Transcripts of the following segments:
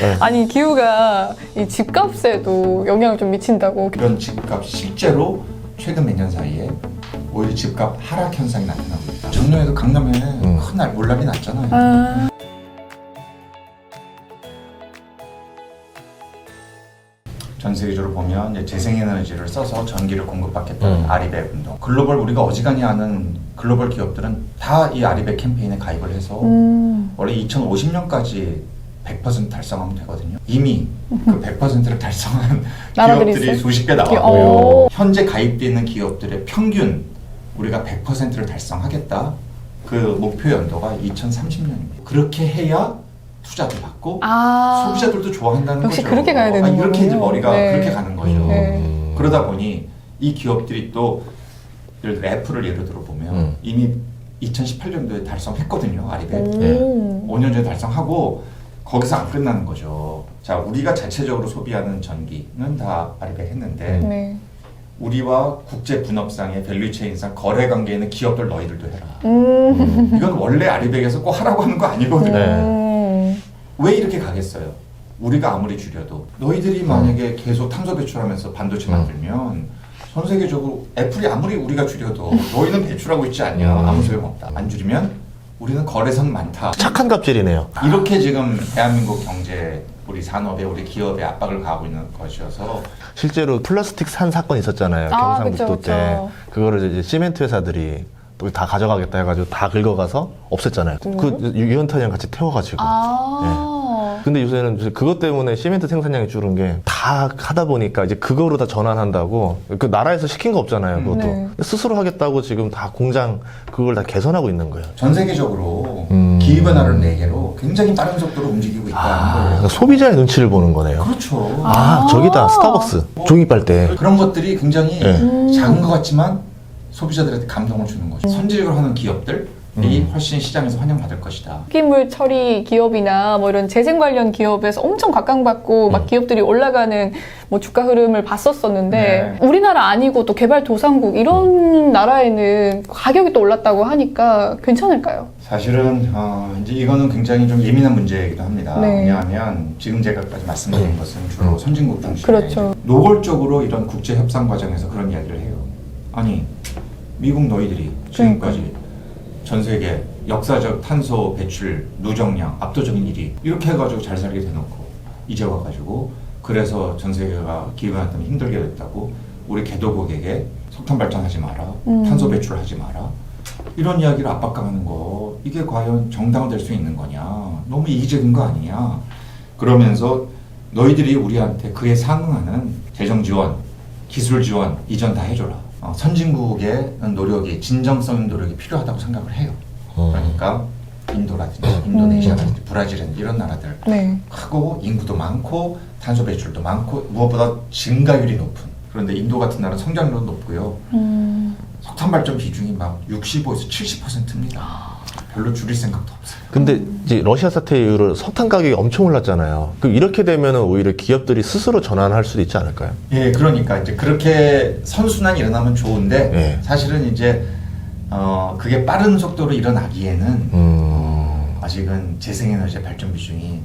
네. 아니 기후가 이 집값에도 영향을 좀 미친다고. 이런 집값 실제로 최근 몇 년 사이에 오히려 집값 하락 현상이 나타나고 있다. 작년에도 강남에 음. 큰날 몰락이 났잖아요. 아, 전 세계적으로 보면 이제 재생에너지를 써서 전기를 공급받겠다는 음. 아리백 운동. 글로벌 우리가 어지간히 아는 글로벌 기업들은 다 이 아리백 캠페인에 가입을 해서 음, 원래 2050년까지 100% 달성하면 되거든요. 이미 그 100%를 달성한 기업들이? 수십 개 어. 나왔고요. 현재 가입되어 있는 기업들의 평균 우리가 100%를 달성하겠다. 그 목표 연도가 2030년입니다. 그렇게 해야 투자도 받고 아, 소비자들도 좋아한다는 역시 거죠. 그렇게 가야 되는 아, 이렇게 이제 거군요. 머리가 네. 그렇게 가는 거죠. 네. 그러다 보니 이 기업들이 또 예를 들어 애플을 예를 들어 보면 음. 이미 2018년도에 달성했거든요. 아리백. 오. 5년 전에 달성하고 거기서 안 끝나는 거죠. 자, 우리가 자체적으로 소비하는 전기는 다 아리백 했는데 네. 우리와 국제 분업상의 밸류체인상 거래 관계에 있는 기업들 너희들도 해라. 음. 이건 원래 아리백에서 꼭 하라고 하는 거 아니거든요. 네. 음. 왜 이렇게 가겠어요? 우리가 아무리 줄여도 너희들이 만약에 계속 탄소 배출하면서 반도체 음. 만들면 전 세계적으로 애플이 아무리 우리가 줄여도 너희는 배출하고 있지 않냐 음. 아무 소용 없다 안 줄이면 우리는 거래선 많다 착한 갑질이네요. 이렇게 지금 대한민국 경제 우리 산업에 우리 기업에 압박을 가하고 있는 것이어서 실제로 플라스틱 산 사건 있었잖아요. 아, 경상북도 그쵸, 때. 그거를 이제 시멘트 회사들이 또 다 가져가겠다 해가지고 다 긁어가서 없앴잖아요. 음. 그 유연탄이랑 같이 태워가지고. 아. 근데 요새는 그것 때문에 시멘트 생산량이 줄은 게 다 하다 보니까 이제 그거로 다 전환한다고 그 나라에서 시킨 거 없잖아요. 그것도 네. 스스로 하겠다고 지금 다 공장 그걸 다 개선하고 있는 거예요. 전 세계적으로 음. 기후 변화를 내게로 굉장히 빠른 속도로 움직이고 있다는 아, 거예요. 그러니까 소비자의 눈치를 보는 거네요. 그렇죠. 아, 아. 저기다 스타벅스 종이 빨대. 그런 것들이 굉장히 네. 음. 작은 것 같지만 소비자들한테 감동을 주는 거죠. 선진국을 하는 기업들이 음. 훨씬 시장에서 환영받을 것이다. 폐기물 처리 기업이나 뭐 이런 재생 관련 기업에서 엄청 각광받고 음. 막 기업들이 올라가는 뭐 주가 흐름을 봤었었는데 네. 우리나라 아니고 또 개발도상국 이런 나라에는 가격이 또 올랐다고 하니까 괜찮을까요? 사실은 어, 이제 이거는 굉장히 좀 예민한 문제이기도 합니다. 네. 왜냐하면 지금 제가까지 말씀드린 음. 것은 주로 음. 선진국 중심에 그렇죠. 노골적으로 이런 국제 협상 과정에서 그런 이야기를 해요. 아니 미국 너희들이 지금까지 전 세계 역사적 탄소 배출 누적량 압도적인 1위 이렇게 해가지고 잘 살게 대놓고 이제 와가지고 그래서 전 세계가 기후변화 때문에 힘들게 됐다고 우리 개도국에게 석탄 발전하지 마라 음. 탄소 배출하지 마라 이런 이야기를 압박감하는 거 이게 과연 정당화될 수 있는 거냐. 너무 이기적인 거 아니냐. 그러면서 너희들이 우리한테 그에 상응하는 재정 지원 기술 지원 이전 다 해줘라 어, 선진국의 노력이 진정성 있는 노력이 필요하다고 생각을 해요 어. 그러니까 인도라든지 인도네시아라든지 브라질이라든지 이런 나라들 네. 크고 인구도 많고 탄소 배출도 많고 무엇보다 증가율이 높은 그런데 인도 같은 나라 성장률도 높고요 음. 석탄 발전 비중이 막 65에서 70%입니다. 별로 줄일 생각도 없어요. 근데 이제 러시아 사태 이후로 석탄 가격이 엄청 올랐잖아요. 그럼 이렇게 되면은 오히려 기업들이 스스로 전환할 수도 있지 않을까요? 예, 그러니까 이제 그렇게 선순환이 일어나면 좋은데 예. 사실은 이제 어 그게 빠른 속도로 일어나기에는 음, 아직은 재생에너지 발전 비중이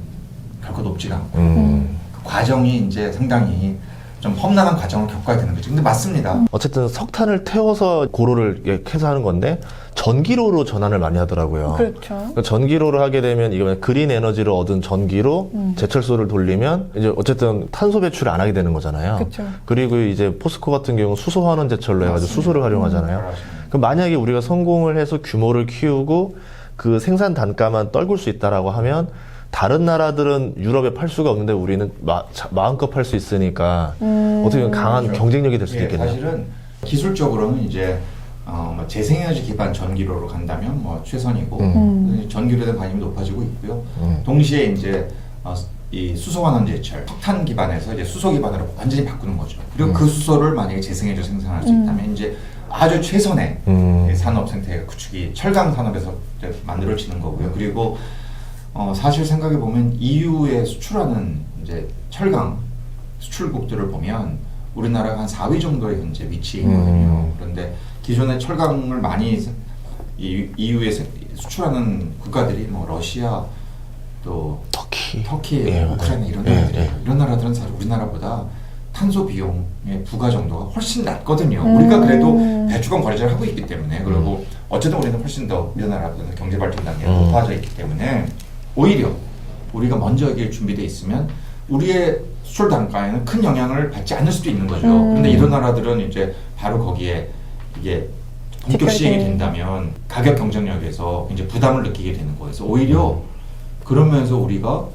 결코 높지가 않고 음. 그 과정이 이제 상당히 좀 험난한 과정을 겪어야 되는 거죠. 근데 맞습니다. 어쨌든 석탄을 태워서 고로를 이렇게 해서 하는 건데 전기로로 전환을 많이 하더라고요. 그렇죠. 그러니까 전기로를 하게 되면 이거 그린 에너지를 얻은 전기로 음. 제철소를 돌리면 이제 어쨌든 탄소 배출을 안 하게 되는 거잖아요. 그렇죠. 그리고 이제 포스코 같은 경우 수소 환원 제철로 해가지고 맞습니다. 수소를 활용하잖아요. 잘하시네요. 그럼 만약에 우리가 성공을 해서 규모를 키우고 그 생산 단가만 떨굴 수 있다라고 하면 다른 나라들은 유럽에 팔 수가 없는데 우리는 마, 음껏 팔 수 있으니까 음. 어떻게 보면 강한 그렇죠. 경쟁력이 될 수도 예, 있겠네요. 사실은 기술적으로는 이제 어, 뭐 재생에너지 기반 전기로로 간다면 뭐 최선이고 음. 전기로에 대한 관심이 높아지고 있고요. 음. 동시에 이제 어, 이 수소환원 제철 석탄 기반에서 이제 수소 기반으로 완전히 바꾸는 거죠. 그리고 음. 그 수소를 만약에 재생해서 생산할 수 음. 있다면 이제 아주 최선의 음. 산업 생태 구축이 철강 산업에서 만들어지는 거고요. 그리고 어, 사실 생각해 보면 EU에 수출하는 이제 철강 수출국들을 보면 우리나라가 한 4위 정도의 현재 위치에 있거든요. 음. 그런데 기존에 철강을 많이 이 EU에 수출하는 국가들이 뭐 러시아 또 터키. 터키. 예, 우크라이나 이런 예, 나라들이 예. 이런 나라들은 사실 우리나라보다 탄소 비용의 부가 정도가 훨씬 낮거든요. 음. 우리가 그래도 배출권 거래제를 하고 있기 때문에 그리고 어쨌든 우리는 훨씬 더 우리나라보다는 경제 발전 단계가 음. 높아져 있기 때문에 오히려 우리가 먼저 여기에 준비돼 있으면 우리의 수출 단가에는 큰 영향을 받지 않을 수도 있는 거죠. 음. 근데 이런 나라들은 이제 바로 거기에 이게 본격 시행이. 된다면 가격 경쟁력에서 이제 부담을 느끼게 되는 거여서 오히려 그러면서 우리가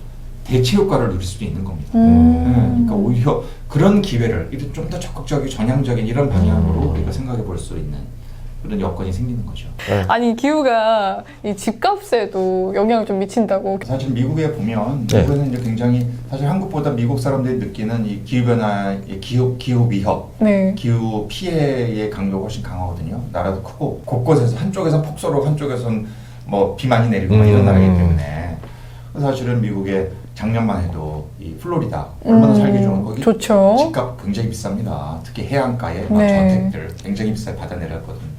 대체 효과를 누릴 수도 있는 겁니다. 음. 네, 그러니까 오히려 그런 기회를 좀 더 적극적이고 전향적인 이런 방향으로 음. 우리가 생각해 볼 수 있는 그런 여건이 생기는 거죠. 네. 아니 기후가 이 집값에도 영향을 좀 미친다고. 사실 미국에 보면 네. 미국은 이제 굉장히 사실 한국보다 미국 사람들이 느끼는 이 기후 변화의 기후 기후 위협, 네. 기후 피해의 강도가 훨씬 강하거든요. 나라도 크고 곳곳에서 한쪽에선 폭설로 한쪽에선 뭐비 많이 내리고 막 이런 음. 나라이기 때문에 사실은 미국의 작년만 해도 이 플로리다 얼마나 음, 살기 좋은 거기 좋죠. 집값 굉장히 비쌉니다. 특히 해안가에 막 네. 저택들 굉장히 비싸게 받아 내렸거든요.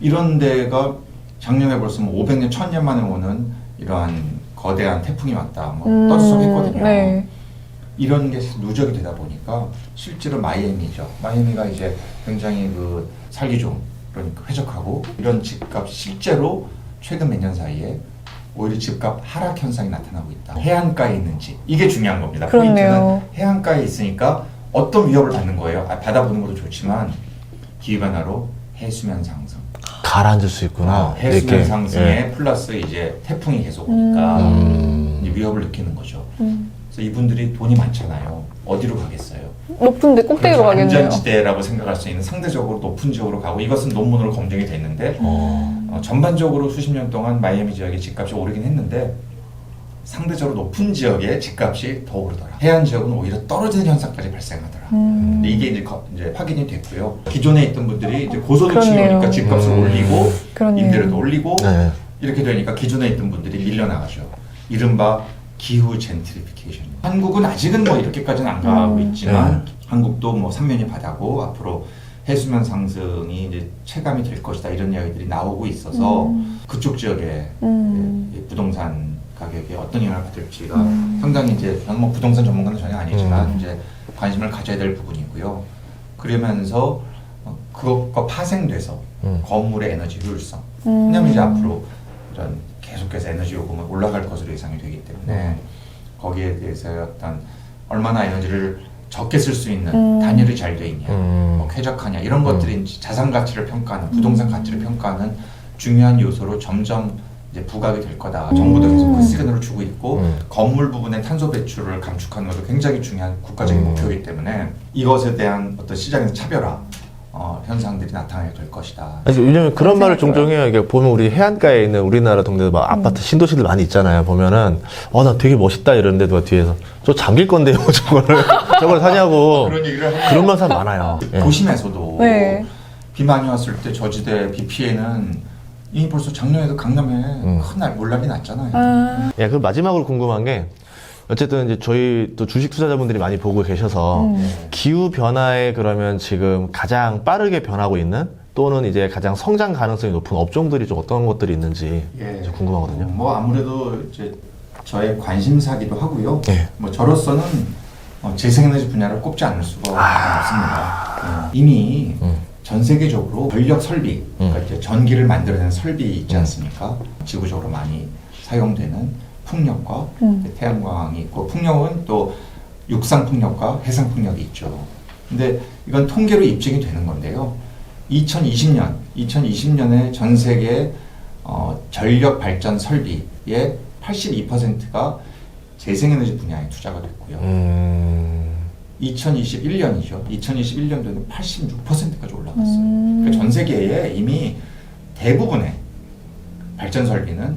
이런 데가 작년에 벌써 뭐 500년, 1000년 만에 오는 이러한 거대한 태풍이 왔다. 뭐 음, 떠들썩했거든요. 네. 이런 게 누적이 되다 보니까 실제로 마이애미죠. 마이애미가 이제 굉장히 그 살기 좋은 그러니까 회적하고 이런 집값 실제로 최근 몇 년 사이에 오히려 집값 하락 현상이 나타나고 있다. 해안가에 있는 집 이게 중요한 겁니다. 그렇네요. 포인트는 해안가에 있으니까 어떤 위협을 받는 거예요. 아, 받아보는 것도 좋지만 기후 변화로 해수면 상승. 가라앉을 수 있구나. 어, 해수면 이렇게. 상승에 예. 플러스 이제 태풍이 계속 오니까 음. 이제 위협을 느끼는 거죠. 음. 그래서 이분들이 돈이 많잖아요. 어디로 가겠어요? 높은데 꼭대기로 그래서 가겠네요. 안전지대라고 생각할 수 있는 상대적으로 높은 지역으로 가고 이것은 논문으로 검증이 됐는데 어. 어, 전반적으로 수십 년 동안 마이애미 지역의 집값이 오르긴 했는데 상대적으로 높은 지역의 집값이 더 오르더라. 해안 지역은 오히려 떨어지는 현상까지 발생하더라. 음. 이게 이제, 거- 이제 확인이 됐고요. 기존에 있던 분들이 이제 고소득 그렇네요. 치료니까 집값을 음. 올리고 그렇네요. 임대료도 올리고 네. 이렇게 되니까 기존에 있던 분들이 밀려나가죠. 이른바 기후 젠트리피케이션. 한국은 아직은 뭐 이렇게까지는 안 가고 음. 있지만 한국도 뭐 삼면이 바다고 앞으로 해수면 상승이 이제 체감이 될 것이다 이런 이야기들이 나오고 있어서 음. 그쪽 지역에 음. 이 부동산 가격에 어떤 영향을 받을지가 음. 상당히 이제 저는 뭐 부동산 전문가는 전혀 아니지만 음. 이제 관심을 가져야 될 부분이고요. 그러면서 어, 그것과 파생돼서 음. 건물의 에너지 효율성. 음. 왜냐하면 이제 앞으로 이런 계속해서 에너지 요금은 올라갈 것으로 예상이 되기 때문에 음. 거기에 대해서 어떤 얼마나 에너지를 적게 쓸 수 있는 음. 단열이 잘 돼 있냐, 음. 뭐 쾌적하냐 이런 것들이 이제 자산 가치를 평가하는 부동산 가치를 평가하는 중요한 요소로 점점 이제 부각이 될 거다. 정부도 계속 그 시그널을 주고 있고 음. 건물 부분의 탄소 배출을 감축하는 것도 굉장히 중요한 국가적인 음. 목표이기 때문에 이것에 대한 어떤 시장에서 차별화 어, 현상들이 나타나게 될 것이다. 아니, 왜냐면 그런 말을. 종종 해요. 이게 보면 우리 해안가에 있는 우리나라 동네도 막 아파트 신도시들 많이 있잖아요. 보면은 어 나 되게 멋있다 이러는데 누가 뒤에서 저 잠길 건데요 저거를 저걸 사냐고 그런 얘기를 하면 그런 만 사람 많아요. 예. 도심에서도 네. 비 많이 왔을 때 저지대 비 피해는 이미 벌써 작년에도 강남에 음. 큰 날, 몰락이 났잖아요. 아. 예, 그럼 마지막으로 궁금한 게 어쨌든 이제 저희 또 주식 투자자분들이 많이 보고 계셔서 음. 기후 변화에 그러면 지금 가장 빠르게 변하고 있는 또는 이제 가장 성장 가능성이 높은 업종들이 좀 어떤 것들이 있는지 예. 좀 궁금하거든요. 뭐 아무래도 이제 저의 관심사기도 하고요. 예. 뭐 저로서는 어, 재생에너지 분야를 꼽지 않을 수가 없습니다. 어, 이미 음. 전 세계적으로 전력 설비, 그러니까 음. 이제 전기를 만들어내는 설비 있지 않습니까? 지구적으로 많이 사용되는 풍력과 음. 태양광이 있고 풍력은 또 육상 풍력과 해상 풍력이 있죠. 근데 이건 통계로 입증이 되는 건데요. 2020년, 2020년에 전 세계 어, 전력 발전 설비의 82%가 재생에너지 분야에 투자가 됐고요. 음. 2021년이죠. 2021년도에는 86%까지 올라갔어요. 음. 그러니까 전 세계에 이미 대부분의 발전 설비는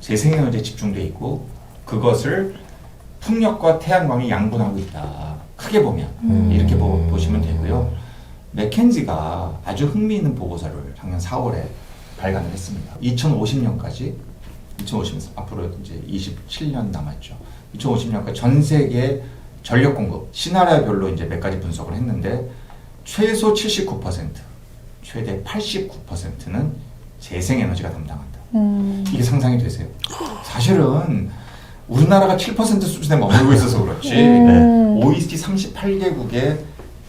재생에너지에 집중돼 있고 그것을 풍력과 태양광이 양분하고 있다. 크게 보면 음. 이렇게 보, 보시면 되고요. 맥켄지가 아주 흥미있는 보고서를 작년 4월에 발간을 했습니다. 2050년까지 2050년 앞으로 이제 27년 남았죠. 2050년까지 전 세계 전력 공급 시나리오별로 이제 몇 가지 분석을 했는데 최소 79%, 최대 89%는 재생 에너지가 담당한다. 음. 이게 상상이 되세요. 사실은 우리나라가 7% 수준에 머물고 있어서 그렇지 음. OECD 38개국의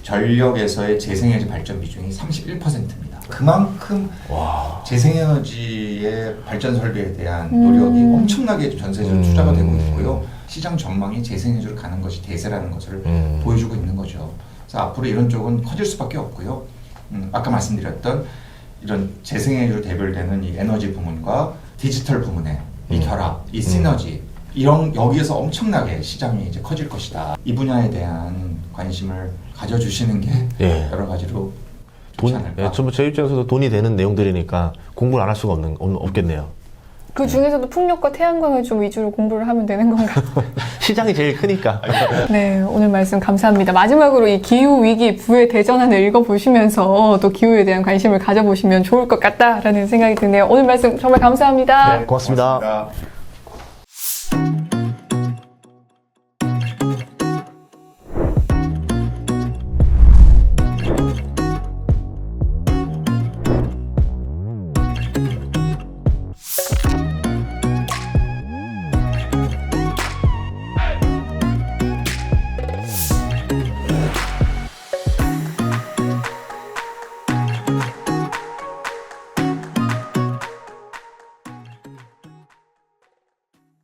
전력에서의 재생에너지 발전 비중이 31%입니다. 그만큼 와. 재생에너지의 발전 설비에 대한 노력이 음. 엄청나게 전세적으로 음. 투자가 되고 있고요. 시장 전망이 재생에너지로 가는 것이 대세라는 것을 음. 보여주고 있는 거죠. 그래서 앞으로 이런 쪽은 커질 수밖에 없고요. 음, 아까 말씀드렸던 이런 재생에너지로 대별되는 이 에너지 부문과 디지털 부문의 이 음. 결합, 이 시너지 이런 여기에서 엄청나게 시장이 이제 커질 것이다. 이 분야에 대한 관심을 가져주시는 게 예. 여러 가지로 좋지 돈, 않을까. 예, 전부 제 입장에서도 돈이 되는 내용들이니까 공부를 안 할 수가 없는, 없, 없겠네요. 그 중에서도 풍력과 태양광을 좀 위주로 공부를 하면 되는 건가요? 시장이 제일 크니까. 네, 오늘 말씀 감사합니다. 마지막으로 이 기후 위기 부의 대전환을 읽어보시면서 또 기후에 대한 관심을 가져보시면 좋을 것 같다라는 생각이 드네요. 오늘 말씀 정말 감사합니다. 고맙습니다. 고맙습니다.